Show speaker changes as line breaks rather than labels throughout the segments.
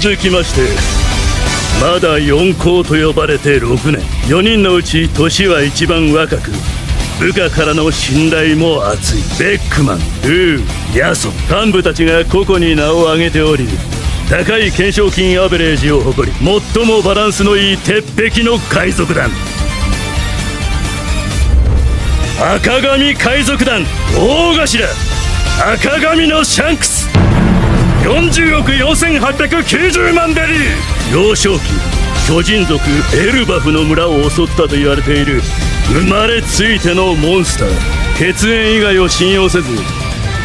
続きましてまだ四皇と呼ばれて6年。4人のうち年は一番若く部下からの信頼も厚いベックマンウーヤソ幹部たちが個々に名を挙げており高い懸賞金アベレージを誇り最もバランスのいい鉄壁の海賊団。赤髪海賊団大頭。赤髪のシャンクス。40億4890万ベリー幼少期巨人族エルバフの村を襲ったと言われている。生まれついてのモンスター。血縁以外を信用せず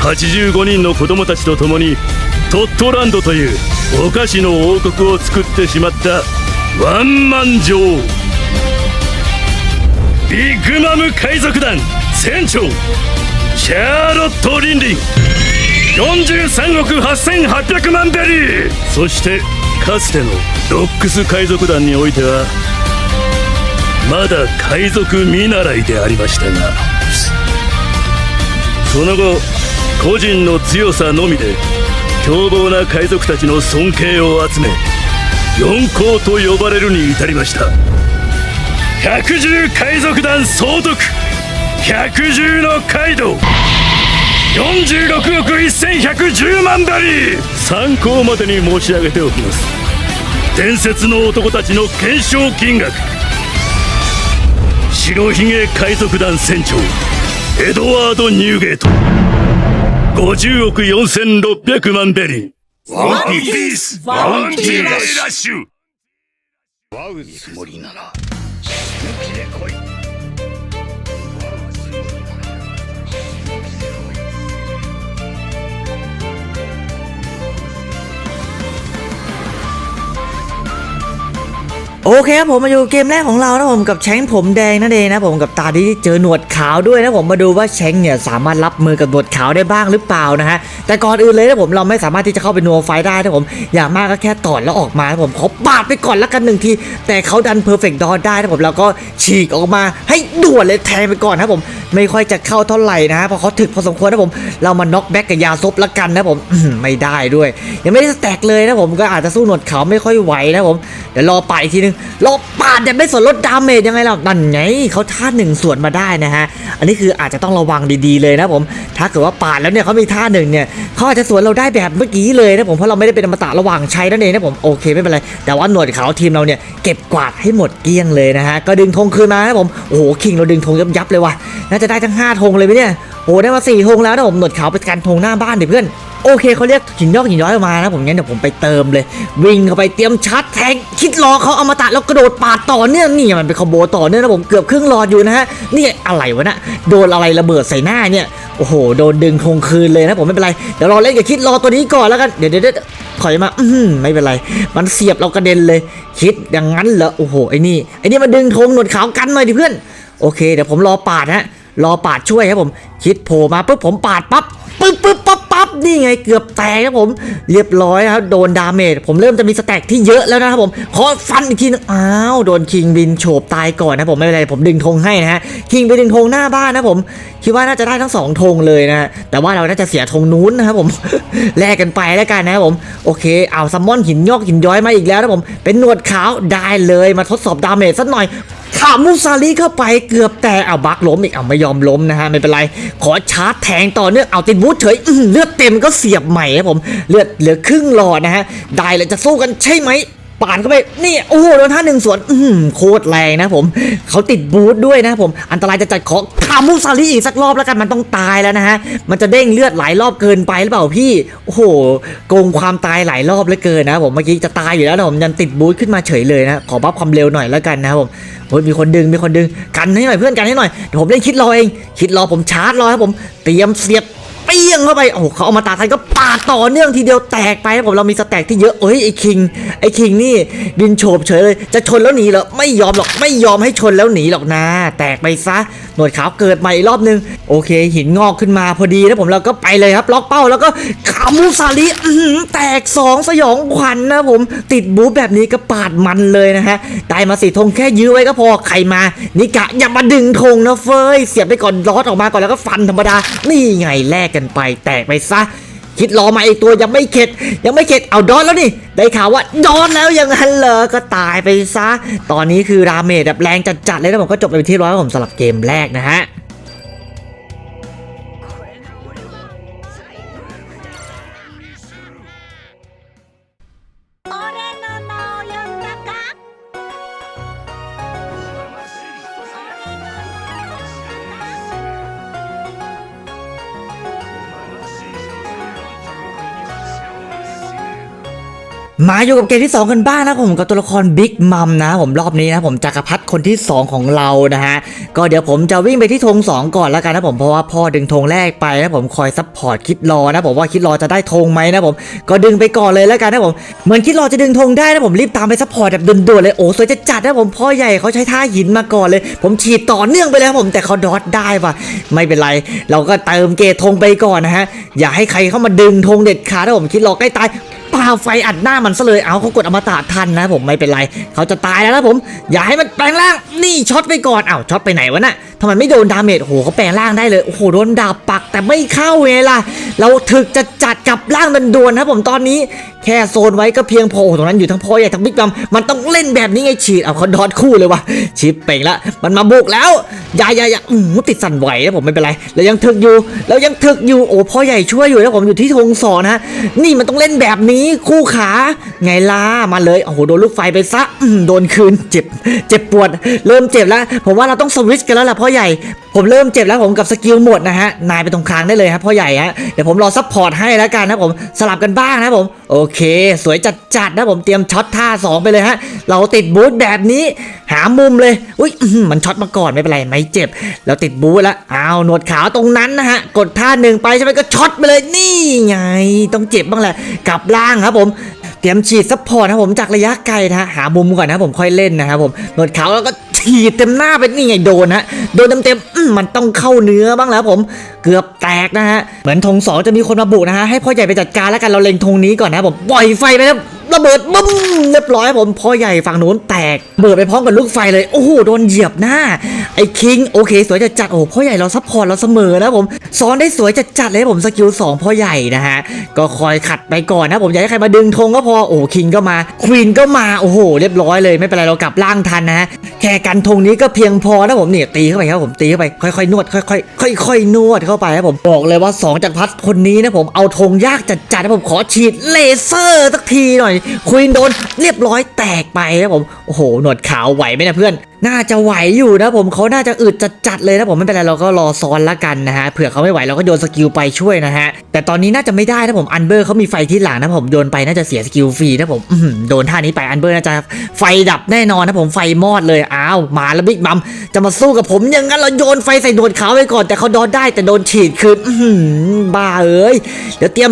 85人の子供たちと共にトットランドというお菓子の王国を作ってしまったワンマン女王。ビッグマム海賊団船長シャーロット・リンリン。43億8800万ベリー。そしてかつてのロックス海賊団においてはまだ海賊見習いでありましたが。その後個人の強さのみで凶暴な海賊たちの尊敬を集め四皇と呼ばれるに至りました。百獣海賊団総督百獣のカイドウ。46億1110万ダリー。参考までに申し上げておきます。伝説の男たちの懸賞金額。白ひげ海賊団船長エドワード・ニューゲート。50億4600万ベリー。
ワンピース。ワンピーラッシュ。
舞うつもりな。ら死ぬ気で来い
โอเคครับผมมาอยู่เกมแรกของเรานะผมกับแชงผมแดงนั่นเองนะผมกับตาที่เจอหนวดขาวด้วยนะผมมาดูว่าแชงเนี่ยสามารถรับมือกับหนวดขาวได้บ้างหรือเปล่านะฮะแต่ก่อนอื่นเลยนะผมเราไม่สามารถที่จะเข้าไปนัวไฟได้นะผมอย่างมากก็แค่ตอดแล้วออกมานะผมขอปาดไปก่อนละกันหนึ่งทีแต่เขาดันเพอร์เฟกต์ดอได้นะผมแล้วก็ฉีกออกมาให้ด่วนเลยแทงไปก่อนนะผมไม่ค่อยจะเข้าเท่าไหร่นะฮะเพราะเขาถึกพอสมควรนะผมเรามาน็อกแบ็กกับยาซบละกันนะผมไม่ได้ด้วย ยังไม่ได้แตกเลยนะผมก็อาจจะสู้หนวดขาวไม่ค่อยไหวนะผมเดี๋ยวรอไปอีกทีนึงรอปาดแบบไม่สนลดดาเมจยังไงล่ะนั่นไงเขาท่าหนึ่งสวนมาได้นะฮะอันนี้คืออาจจะต้องระวังดีๆเลยนะผมถ้าเกิดว่าปาดแล้วเนี่ยเขามีท่าหนึ่งเนี่ยเขาอาจจะสวนเราได้แบบเมื่อกี้เลยนะผมเพราะเราไม่ได้เป็นอมตะระหว่างใช้นั่นเองนะผมโอเคไม่เป็นไรแต่ว่าหนวดขาวทีมเราเนี่ยเก็บกวาดให้หมดเกลี้ยงเลยนะฮะก็ดึงธงคืนมานะผมโอ้โหคิงเราดึงธงยับๆเลยว่ะน่าจะได้ทั้งห้าธงเลยไหมเนี่ย ได้มาสี่ธงแล้วนะผมหนวดขาวเป็นการธงหน้าบ้านเดี๋ยวเพื่อนโอเคเขาเรียกหินยอกหินย้อยมานะผมงั้นเดี๋ยวผมไปเติมเลย วิ่งเข้าไปเตรียมชาร์จแทงคิดรอเขาเอามาตัดแล้วกระโดดปาดต่อเนื่องนี่มันเป็นคอมโบต่อเนื่องนะผมเกือบครึ่งหลอดอยู่นะฮะนี่อะไรวะนะโดนอะไรระเบิดใส่หน้าเนี่ยโอ้โหโดนดึงคงคืนเลยนะผมไม่เป็นไรเดี๋ยวรอเล่นกับคิดรอตัวนี้ก่อนแล้วกันเดี๋ยวเดี๋ยวเดี๋ยวถอยมาอืมไม่เป็นไร มันเสียบเรากระเด็นเลย คิดอย่างนั้นเหรอโอ้โหไอ้นี่ไอ้นี่มาดึงธงหนวดขาวกันหน่อยดิเพื่อนโอเคเดี๋ยวผมรอปาดฮะ รอปาดช่วยครับผม คิดโผล่มาปุ๊บผมปาดปั๊บปึ๊บปึ๊บปั๊บปั๊บนี่ไงเกือบแตกครับผม เรียบร้อยครับโดนดาเมจผมเริ่มจะมีสแต็กที่เยอะแล้วนะครับผมขอฟันอีกทีนึงอ้าวโดนคิงบินโฉบตายก่อนนะผมไม่เป็นไรผมดึงธงให้นะฮะคิงไปดึงธงหน้าบ้านนะผมคิดว่าน่าจะได้ทั้งสองธงเลยนะฮะแต่ว่าเราน่าจะเสียธงนู้นนะครับผมแลกกันไปแล้วกันนะครับผมโอเคเอาซัมมอนหินยอกหินย้อยมาอีกแล้วนะผมเป็นหนวดขาวได้เลยมาทดสอบดาเมจสักหน่อย ขามูซาลีเข้าไปเกือบแต่เอาบักล้มอีกเอาไม่ยอมล้มนะฮะไม่เป็นไร ขอชาร์จแทงต่อเนื่องเอาติดบูดเฉยเลือดเต็มก็เสียบใหม่ครับผมเลือดเหลือครึ่งหลอดนะฮะได้เลยจะสู้กันใช่ไหม ปานเข้าไปนี่โอ้โหโดนท่าหนึ่งสวนอื้อหือโคตรแรงนะผมเขาติดบูทด้วยนะผมอันตรายจะจัดขอขามูซาลีอีกสักรอบแล้วกันมันต้องตายแล้วนะฮะมันจะเด้งเลือดหลายรอบเกินไปหรือเปล่าพี่โอ้โหโกงความตายหลายรอบเลือเกินนะผมเมื่อกี้จะตายอยู่แล้วนะผมยันติดบูทขึ้นมาเฉยเลยนะขอบัฟความเร็วหน่อยแล้วกันนะครับผมโอ้ยมีคนดึงมีคนดึงกันให้หน่อยเพื่อนกันให้หน่อยเดี๋ยวผมเล่นคิดรอเอง คิดรอผมชาร์จรอครับผมเตรียมเสียบ ปี้ยงเข้าไปโอ้โหเขาเอามาตาทันก็ปาดต่อเนื่องทีเดียวแตกไปครับผมเรามีสแต็กที่เยอะเอ้ยไอ้คิงไอ้คิงนี่บินโฉบเฉยเลยจะชนแล้วหนีเหรอไม่ยอมหรอกไม่ยอมให้ชนแล้วหนีหรอกนะแตกไปซะหนวดขาวเกิดใหม่อีกรอบนึงโอเค หินงอกขึ้นมาพอดีนะผมเราก็ไปเลยครับล็อกเป้าแล้วก็ขามูซาลิแตกสองสยองขวัญนะผมติดบู๊แบบนี้ก็ปาดมันเลยนะฮะได้มาสี่ธงแค่ยื้อไว้ก็พอใครมานิกะอย่ามาดึงธงนะเฟยเสียบไปก่อนลอดออกมาก่อนแล้วก็ฟันธรรมดานี่ไงแลกกันไปแตกไปซะ คิดรอมาอีกตัวยังไม่เข็ด ยังไม่เข็ดเอาดอนแล้วนี่ ได้ข่าวว่าดอนแล้วยังงั้นเหรอก็ตายไปซะ ตอนนี้คือราเมดแบบแรงจัดๆเลยนะผมก็จบไปที่ร้อยครับผมสำหรับเกมแรกนะฮะ มาอยู่กับเกมที่ 2 กันบ้างนะผมกับตัวละครบิ๊กมัมนะผมรอบนี้นะผมจักรพรรดิคนที่ 2 ของเรานะฮะก็เดี๋ยวผมจะวิ่งไปที่ธง2 ก่อนแล้วกันนะผมเพราะว่าพ่อดึงธงแรกไปนะผมคอยซัพพอร์ตคิดรอนะผมว่าคิดรอจะได้ธงไหมนะผมก็ดึงไปก่อนเลยแล้วกันนะผมเหมือนคิดรอจะดึงธงได้นะผมรีบตามไปซัพพอร์ตแบบด่วนๆเลยโอ้สวยจะจัดนะผมพ่อใหญ่เขาใช้ท่าหินมาก่อนเลย ผมฉีดต่อเนื่องไปแล้วผมแต่เขาดอทได้ว่ะไม่เป็นไร เราก็เติมเกตธงไปก่อนนะฮะอย่าให้ใครเข้ามาดึงธงเด็ดขาดนะผมคิดรอใกล้ตายาไฟอัดหน้ามันซะเลยเอาเขากดอมตะทันนะผมไม่เป็นไรเขาจะตายแล้วนะผม อย่าให้มันแปลงร่างนี่ช็อตไปก่อนอ้าวช็อตไปไหนวะน่ะทำไมไม่โดนดาเมจโอ้โหเขาแปลงร่างได้เลยโอ้โหโดนดาบปักแต่ไม่เข้าไงล่ะเราถึกจะจัดกับร่างดันดวนนะผมตอนนี้แค่โซนไว้ก็เพียงพอโอ้ตรงนั้นอยู่ทั้งพ่อใหญ่ทั้งบิ๊กบัมมันต้องเล่นแบบนี้ไงฉีดเอาเขาดอดคู่เลยวะชิปเป่งละมันมาบุกแล้วยายายาอืมติดสั่นไหวนะผมไม่เป็นไรแล้วยังถึกอยู่แล้วยังถึกอยู่โอ้พ่อใหญ่ช่วยอยู่นะผมอยู่ที่ธงสอนะนี่มันต้องเล่นแบบนี้คู่ขา ไงล่ะมาเลยโอ้โหโดนลูกไฟไปซะโดนคืนเจ็บเจ็บปวด เริ่มเจ็บแล้ว ผมว่าเราต้องสวิตชกันแล้วล่ะพ่อใหญ่ผมเริ่มเจ็บแล้วผมกับสกิลหมดนะฮะ นายไปตรงกลางได้เลยครับพ่อใหญ่ฮะ เดี๋ยวผมรอซัพพอร์ตให้แล้วกันนะผมสลับกันบ้างนะผม โอเค สวยจัดๆนะผมเตรียมช็อตท่าสองไปเลยฮะ เราติดบูทแบบนี้ หามุมเลย อุ้ยมันช็อตมาก่อนไม่เป็นไรไม่เจ็บแล้วติดบูทแล้วอ้าวหนวดขาวตรงนั้นนะฮะ กดท่าหนึ่งไปใช่ไหมก็ช็อตไปเลยนี่ไง ต้องเจ็บบ้างแหละกลับล่างครับผมเตรียมฉีดซัพพอร์ตนะผมจากระยะไกลนะฮะหามุมก่อนนะผมค่อยเล่นนะครับผมหนวดขาวแล้วก็ ฉีดเต็มหน้าไปนี่ไงโดนฮะโดนเต็มๆมันต้องเข้าเนื้อบ้างแล้วผมเกือบแตกนะฮะเหมือนธงสองจะมีคนมาบุกนะฮะให้พ่อใหญ่ไปจัดการแล้วกันเราเล็งธงนี้ก่อนนะผมปล่อยไฟไปแล้ว ระเบิดบึ้มเรียบร้อยผมพ่อใหญ่ฝั่งโน้นแตกเบิดไปพร้อมกับลูกไฟเลยโอ้โหโดนเหยียบหน้าไอ้คิงโอเค สวยจัดจัดโอ้พ่อใหญ่เราซัพพอร์ตเราเสมอนะผมซ้อนได้สวยจัดจัดเลยผมสกิลสองพ่อใหญ่นะฮะก็คอยขัดไปก่อนนะผมอย่าให้ใครมาดึงธงก็พอโอ้คิงก็มาควีนก็มาโอ้โหเรียบร้อยเลยไม่เป็นไรเรากลับล่างทันนะฮะแค่กันธงนี้ก็เพียงพอนะผมเนี่ยตีเข้าไปครับผมตีเข้าไปค่อยๆนวดค่อยๆค่อยๆนวดเข้าไปครับผมบอกเลยว่าสองจากรพัดคนนี้นะผมเอาธงยากจัดๆนะผมขอฉีดเลเซอร์สักทีหน่อยควีนโดนเรียบร้อยแตกไปนะผม โอ้โห หนวดขาวไหวไหมนะเพื่อน น่าจะไหวอยู่นะผมเขาน่าจะอึดจัดๆเลยนะผมไม่เป็นไรเราก็รอซ้อนละกันนะฮะเผื่อเขาไม่ไหวเราก็โยนสกิลไปช่วยนะฮะแต่ตอนนี้น่าจะไม่ได้นะผมอันเบอร์เขามีไฟที่หลังนะผมโยนไปน่าจะเสียสกิลฟรีนะผมโดนท่านี้ไปอันเบอร์น่าจะไฟดับแน่นอนนะผมไฟมอดเลยอ้าวมาแล้วบิ๊กบัมจะมาสู้กับผมอย่างนั้นเราโยนไฟใส่โดนเขาไปก่อน แต่เขาโดนได้แต่โดนฉีดคืนอื้อหือบ้าเอ้ยเดี๋ยวเตรียม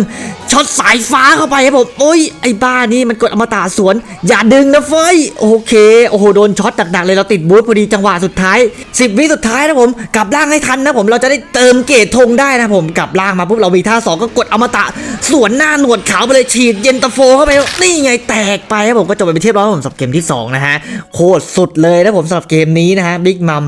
ช็อตสายฟ้าเข้าไปครับผมโอ้ยไอ้บ้านี่มันกดอมตะสวน อย่าดึงนะเฟยโอเคโอ้โหโดนช็อตหนักๆเลยเราติดบูทพอดีจังหวะสุดท้าย 10 วิสุดท้ายนะผมกลับล่างให้ทันนะผมเราจะได้เติมเกตธงได้นะผมกลับล่างมาปุ๊บเรามีท่าสองก็กดอมตะสวนหน้าหนวดขาวไปเลยฉีดเย็นตาโฟเข้าไปนี่ไงแตกไปครับผมก็จบไปเป็นที่เรียบร้อยผมสำหรับเกมที่สองนะฮะโคตรสุดเลยนะผมสำหรับเกมนี้นะฮะบิ๊กมัม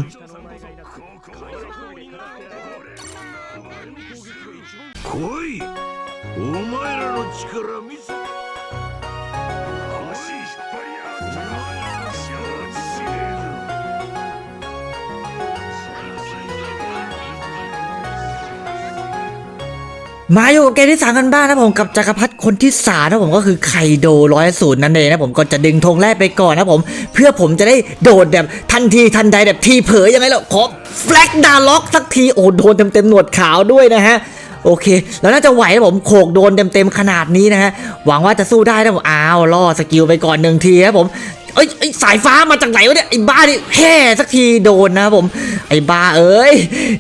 มาอยู่กับเกมที่สามกันบ้างนะผมกับจักรพรรดิคนที่สามนะผมก็คือไคโดร้อยศูนย์นั่นเองนะผมก็จะดึงธงแรกไปก่อนนะผม เพื่อผมจะได้โดดแบบทันทีทันใดแบบทีเผยยังไงล่ะขอแฟลกดาล็อกสักทีโอ้โดนเต็มเต็มหนวดขาวด้วยนะฮะโอเค แล้วน่าจะไหวนะผมโขกโดนเต็มๆขนาดนี้นะฮะ หวังว่าจะสู้ได้นะผมอ้าวล่อสกิลไปก่อนหนึ่งทีครับผม เอ้ยไอ้สายฟ้ามาจากไหนวะเนี่ยไอ้บ้านี่แห่สักทีโดนนะผม ไอ้บ้าเอ้ย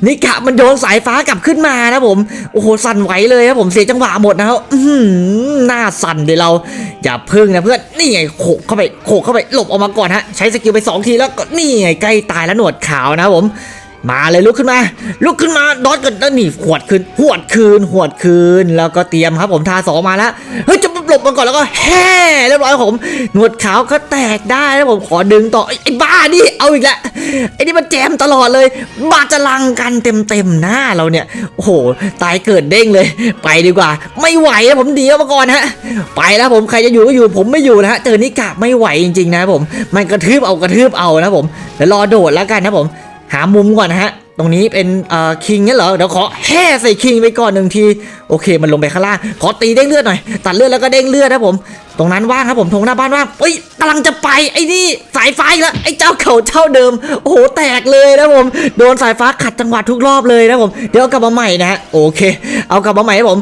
นี่กะมันโยนสายฟ้ากลับขึ้นมานะผมโอ้โหสั่นไหวเลยครับผมเสียจังหวะหมดนะครับอืหน้าสั่นเดี๋ยวเราอย่าพึ่งนะเพื่อนนี่ไงโขกเข้าไปโขกเข้าไปหลบออกมาก่อนฮะใช้สกิลไปสองทีแล้วก็นี่ไงใกล้ตายแล้วหนวดขาวนะผมมาเลยลุกขึ้นมา ลุกขึ้นมาดอทกันแล้วนี่หวดคืนหวดคืนหวดคืน แล้วก็เตรียมครับผมทาสองมาแล้วเฮ้ยจะ หลบมันก่อนแล้วก็แห่เรียบร้อยผม หนวดขาวก็แตกได้แล้วผมขอดึงต่อไอ้บ้านี่เอาอีกแล้วไอ้นี่มันแจมตลอดเลยบาจะลังกันเต็มเต็มๆหน้าเราเนี่ยโอ้โหตายเกิดเด้งเลย ไปดีกว่า ไม่ไหวแล้วผมเดียวมาก่อนฮะไปแล้วผมใครจะอยู่ก็อยู่ผมไม่อยู่นะฮะเจอนิกะไม่ไหวจริงๆนะผม มันกระทืบเอากระทืบเอานะผมเดี๋ยวรอโดดแล้วกันนะผม หามุมก่อนนะฮะ ตรงนี้เป็นเอ่อคิงเนี่ยเหรอเดี๋ยวขอแห่ใส่คิงไปก่อนหนึ่งทีโอเค มันลงไปข้างล่างขอตีเด้งเลือดหน่อยตัดเลือดแล้วก็เด้งเลือดนะผม ตรงนั้นว่างครับผมทงหน้าบ้านว่างเอ้ยกำลังจะไปไอ้นี่สายฟ้าอีกแล้วไอ้เจ้าเข่าเจ้าเดิมโอ้โหแตกเลยนะผมโดนสายฟ้าขัดจังหวะทุกรอบเลยนะผมเดี๋ยวกลับมาใหม่นะฮะโอเค เอากลับมาใหม่นะผม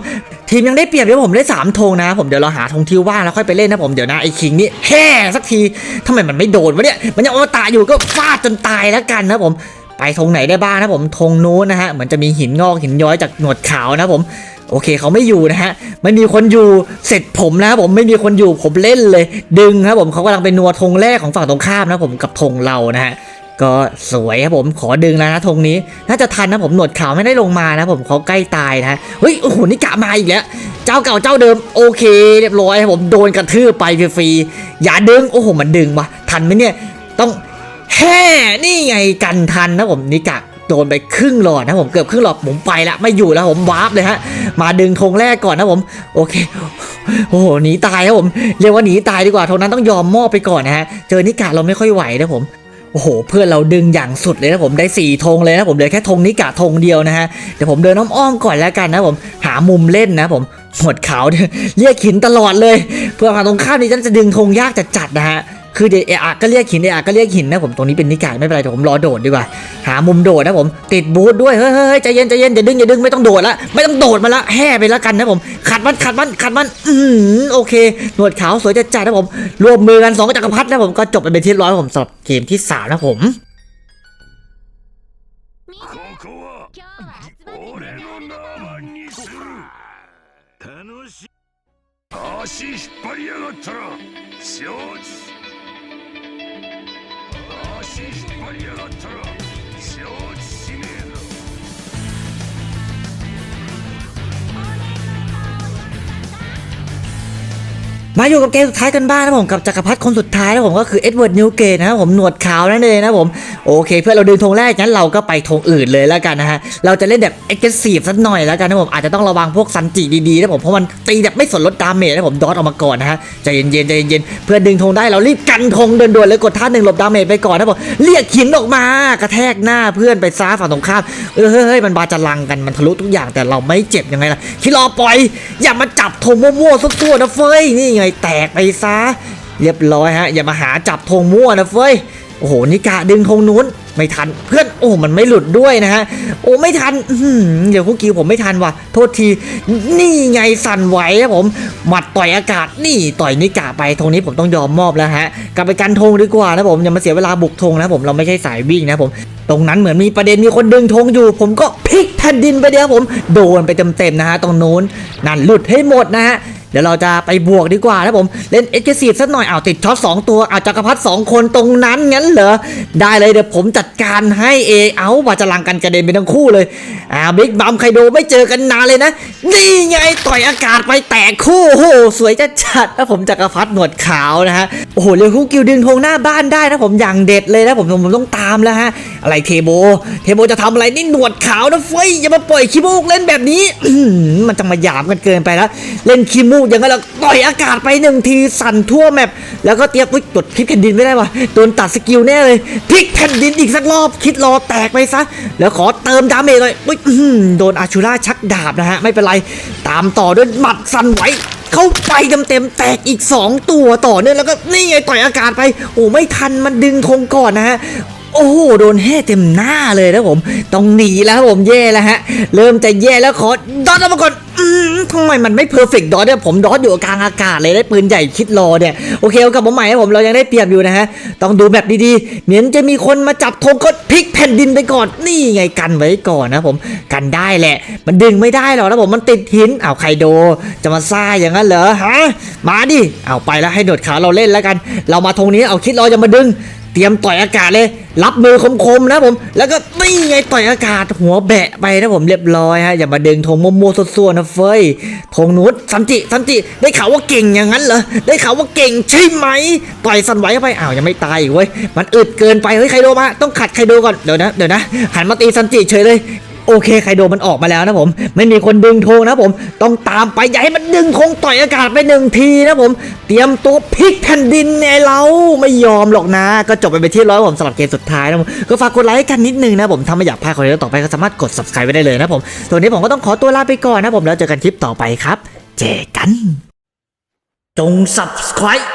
ทีมยังได้เปรียบเดี๋ยวผมได้3ธงนะผมเดี๋ยวเราหาธงที่ว่างแล้วค่อยไปเล่นนะผมเดี๋ยวนะไอ้คิงนี่แห่สักทีทำไมมันไม่โดนวะเนี่ยมันยังอมตะอยู่ก็ฟาดจนตายแล้วกันนะผม ไปธงไหนได้บ้างนะผมธงนู้นนะฮะเหมือนจะมีหินงอกหินย้อยจากหนวดขาวนะผมโอเคเขาไม่อยู่นะฮะไม่มีคนอยู่เสร็จผมนะครับผมไม่มีคนอยู่ผมเล่นเลย ดึงครับผมเขากำลังเป็นนัวธงแรกของฝั่งตรงข้ามนะผมกับธงเรานะฮะก็สวยครับผมขอดึงแล้วนะธงนี้ น่าจะทันนะผมหนวดขาวไม่ได้ลงมานะผมเขาใกล้ตายนะฮะเฮ้ยโอ้โหนี่กะมาอีกแล้วเจ้าเก่าเจ้าเดิมโอเค เรียบร้อยครับผมโดนกระทืบไปฟรีๆอย่าดึงโอ้โหมันดึงวะทันไหมเนี่ยต้อง แฮ่นี่ไงกันทันนะผมนิกะโดนไปครึ่งหลอดนะผมเกือบครึ่งหลอดผมไปละไม่อยู่แล้วผมวาร์ปเลยฮะ มาดึงธงแรกก่อนนะผม โอเคโอ้โหหนีตายครับผมเรียกว่าหนีตายดีกว่าธงนั้นต้องยอมมอบไปก่อนนะฮะเจอนิกะเราไม่ค่อยไหวนะผมโอ้โห เพื่อนเราดึงอย่างสุดเลยนะผมได้สี่ธงเลยนะผมเหลือแค่ธงนิกะธงเดียวนะฮะเดี๋ยวผมเดินอ้อมๆก่อนแล้วกันนะผมหามุมเล่นนะผมหมดขาวเนี่ยเรียกหินตลอดเลย เพื่อมาตรงข้ามนี้จะดึงธงยากจัดๆนะฮะ คือเดเออะก็เรียกหินเออะก็เรียกหินนะผมตรงนี้เป็นนิกายไม่เป็นไรเดี๋ยวผมรอโดดดีกว่า หามุมโดดนะผมติดบูทด้วยเฮ้ยเฮ้ยเฮ้ยใจเย็นใจเย็นอย่าดึงอย่าดึงไม่ต้องโดดละไม่ต้องโดดมาละแห่ไปแล้วกันนะผมขัดมันขัดมันขัดมันอืมโอเคหนวดขาวสวยจัดจัดนะผมรวมมือกันสองจักรพรรดินะผมก็จบไปเป็นที่เรียบร้อยครับผมสำหรับเกมที่สามนะผม
ここは
今日は集まって
俺の名前にする楽しい足引っ張りやがったら承知 Siehst du, Julia?
มาอยู่กับเกมสุดท้ายกันบ้างนะผมกับจักรพรรดิคนสุดท้ายนะผมก็คือเอ็ดเวิร์ดนิวเกตนะครับผมหนวดขาวนั่นเองนะผมโอเค เพื่อนเราดึงธงแรกงั้นเราก็ไปธงอื่นเลยแล้วกันนะฮะเราจะเล่นแบบเอ็กซ์ซีฟสักหน่อยแล้วกันนะผมอาจจะต้องระวังพวกซันจิดีๆนะผมเพราะมันตีแบบไม่สนลดดาเมจนะผมดอทออกมาก่อนนะฮะใจเย็นๆใจเย็นๆเพื่อดึงธงได้เรารีบกันธงเด่วนๆเลยกดท่าหนึ่งหลบดาเมจไปก่อนนะผมเรียกหินออกมากระแทกหน้าเพื่อนไปซ้าฝั่งตรงข้ามเออเฮ้ยเฮ้ยมันบาจะลังกันมันทะลุทุกอย่างแต่เราไม่เจ็บยังไงล่ะคิดรอปล่อยอย่ามาจับธงมั่วๆสักตัวนะเฟ้ยนี่ไงแตกไปซะ เรียบร้อยฮะ อย่ามาหาจับธงมั่วนะเฟ้ยโอ้โหนิกะดึงธงนู้นไม่ทันเพื่อนโอ้มันไม่หลุดด้วยนะฮะโอ้ไม่ทันเดี๋ยวคุกกี้ผมไม่ทันว่ะโทษที นี่ไงสั่นไหวครับผมหมัดต่อยอากาศนี่ต่อยนิกะไปธงนี้ผมต้องยอมมอบแล้วฮะกลับไปกันธงดีกว่านะผมอย่ามาเสียเวลาบุกธงนะผมเราไม่ใช่สายวิ่งนะผมตรงนั้นเหมือนมีประเด็นมีคนดึงธงอยู่ ผมก็พลิกแผ่นดินไปเดียวผม โดนไปเต็มๆนะฮะตรงนู้นนั่นหลุดให้หมดนะฮะ เดี๋ยวเราจะไปบวกดีกว่านะผม เล่นเอ็กซ์ซีฟสักหน่อยอ้าวติดช็อตสองตัวอ้าวจักรพรรดิสองคนตรงนั้นงั้นเหรอ ได้เลยเดี๋ยวผมจัดการให้เองเอ้าว่าจะลังกันกระเด็นไปทั้งคู่เลยอ่าบิ๊กบัมไคโดไม่เจอกันนานเลยนะ นี่ไงต่อยอากาศไปแตกคู่โอ้โหสวยจัดจัดนะผมจักรพรรดิหนวดขาวนะฮะโอ้โหเรียวคุกกิวดึงธงหน้าบ้านได้นะผมอย่างเด็ดเลยนะผมผมต้องตามแล้วฮะอะไรเทโบ เทโบจะทำอะไรนี่หนวดขาวนะเฟ้ยอย่ามาปล่อยขี้มูกเล่นแบบนี้มันจะมาหยามกันเกินไปแล้วเล่นขี้มูกอย่างนั้นแล้วต่อยอากาศไปหนึ่งทีสั่นทั่วแมปแล้วก็เตรียมอุ๊ยกดพลิกแผ่นดินไม่ได้ว่ะโดนตัดสกิลแน่เลยพลิกแผ่นดินอีกสักรอบคิดรอแตกไปซะแล้วขอเติมดาเมจเลยอุ๊ยโดนอาชูราชักดาบนะฮะไม่เป็นไรตามต่อด้วยหมัดสั่นไหวเข้าไปเต็มๆแตกอีก 2 ตัวต่อเนื่องแล้วก็นี่ไงต่อยอากาศไป โอ้ไม่ทันมันดึงธงก่อนนะฮะ โอ้โหโดนแห่เต็มหน้าเลยนะผม ต้องหนีแล้วครับผมแย่แล้วฮะ เริ่มจะแย่แล้วขอดอทออกมาก่อนอืมทำไมมันไม่เพอร์เฟกต์ดอทเนี่ยผมดอทอยู่กลางอากาศเลยได้ปืนใหญ่คิดรอเนี่ยโอเคเอากลับมาใหม่ครับผมเรายังได้เปรียบอยู่นะฮะ ต้องดูแบบดีๆ เหมือนจะมีคนมาจับธงก็พลิกแผ่นดินไปก่อนนี่ไงกันไว้ก่อนนะผมกันได้แหละ มันดึงไม่ได้หรอกนะผมมันติดหินเอาวไคโดจะมาซ่าอย่างนั้นเหรอฮะมาดิเอาไปแล้วให้หนวดขาเราเล่นแล้วกัน เรามาธงนี้เอาคิดรอจะมาดึง เตรียมต่อยอากาศเลย รับมือคมๆนะผม แล้วก็นี่ไงต่อยอากาศหัวแบะไปนะผมเรียบร้อยฮะอย่ามาดึงธงมัวๆซั่วๆนะเฟยธงนุชสันจิสันจิได้ข่าวว่าเก่งอย่างนั้นเหรอได้ข่าวว่าเก่งใช่ไหมต่อยสันไหวเข้าไปอ้าวยังไม่ตายอีกเว้ยมันอึดเกินไปเฮ้ยไคโดมาต้องขัดไคโดก่อนเดี๋ยวนะเดี๋ยวนะหันมาตีสันจิเฉยเลย โอเคไคโดมันออกมาแล้วนะผม ไม่มีคนดึงธงนะผม ต้องตามไปอย่าให้มันดึงธงต่อยอากาศไปหนึ่งทีนะผม เตรียมตัวพลิกแผ่นดินไงเราไม่ยอมหรอกนะ ก็จบไปเป็นที่ร้อยผมสำหรับเกมสุดท้ายนะผมก็ฝากกดไลค์กันนิดนึงนะผมถ้าไม่อยากพลาดคอนเทนต์ต่อไปก็สามารถกด subscribe ไว้ได้เลยนะผมส่วนนี้ผมก็ต้องขอตัวลาไปก่อนนะผมแล้วเจอกันคลิปต่อไปครับ เจอกัน จง subscribe